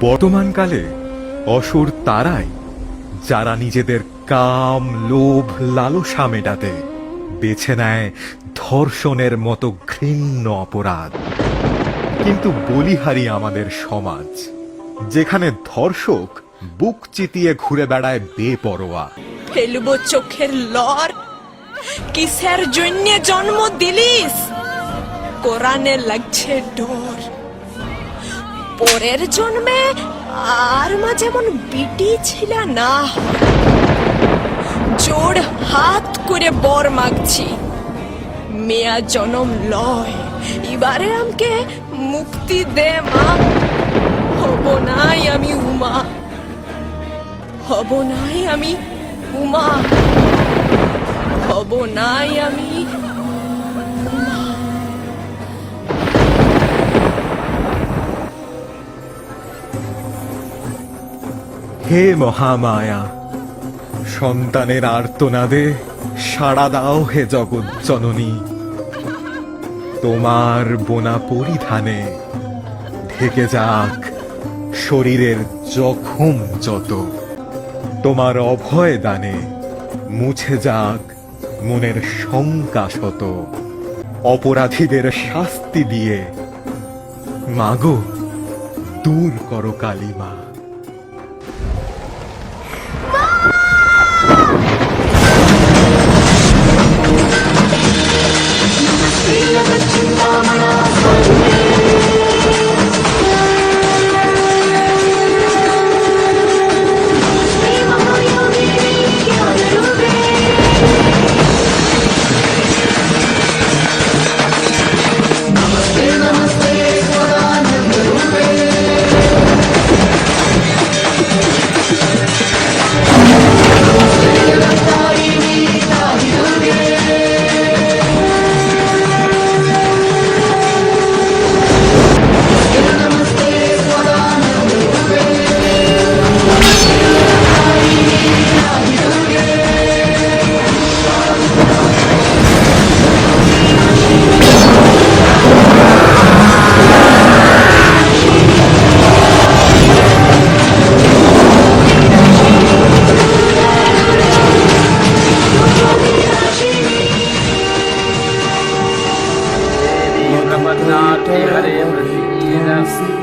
বর্তমানকালে অসুর তারাই, যারা নিজেদের কাম, লোভ, লালসা মেটাতে বেছে নেয় ধর্ষণের মতো ঘৃণ্য অপরাধ। কিন্তু বলিহারি আমাদের সমাজ, যেখানে ধর্ষক বুক চিতিয়ে ঘুরে বেড়ায় বেপরোয়া। ফেলব চোখের লর, কিসের জন্য জন্ম দিলিস? কোরআনে লাগছে ডর। পরের জন্মে আর মা যেমন বিটি ছিল না। জোড় হাত করে বর মাগছি। মেয়া জনম লয়, এবারে আমাকে মুক্তি দে মা। হব নাই আমি উমা। হব নাই আমি উমা। হব নাই আমি হে মহামায়া, সন্তানের আর্তনাদে সাড়া দাও হে জগৎ জননী। তোমার বোনা পরিধানে ঢেকে যাক শরীরের জখম যত। তোমার অভয় দানে মুছে যাক মনের শঙ্কা শত। অপরাধীদের শাস্তি দিয়ে মাগো দূর করো কালিমা। प्रपन्नाथे हरे प्रसीद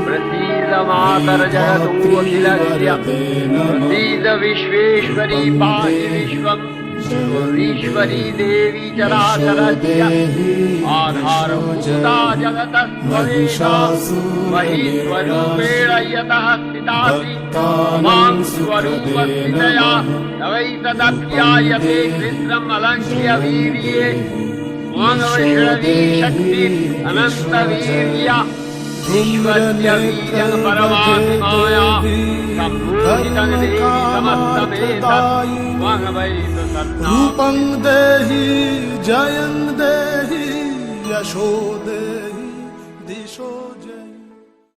प्रसीद मातर जगदोऽखिलस्य प्रसीद विश्वेश्वरी पाहि विश्वम् ईश्वरी देवी चराचरस्य आधारभूता जगतस्त्वमेव मयि स्वरूपेण यतः स्थितासि मां स्वरूपस्थितया तवैतदप्यायते कृष्णम् अलङ्क्य वीर्ये मानवश्रवी शक्ति अनन्तवीर्य ईश्वस्य बीजं परमात्माया सम्भूषितं देहि समस्तमेतत् वाङ्मयितु सन्नाम रूपं देहि जयं देहि यशो देहि दिशो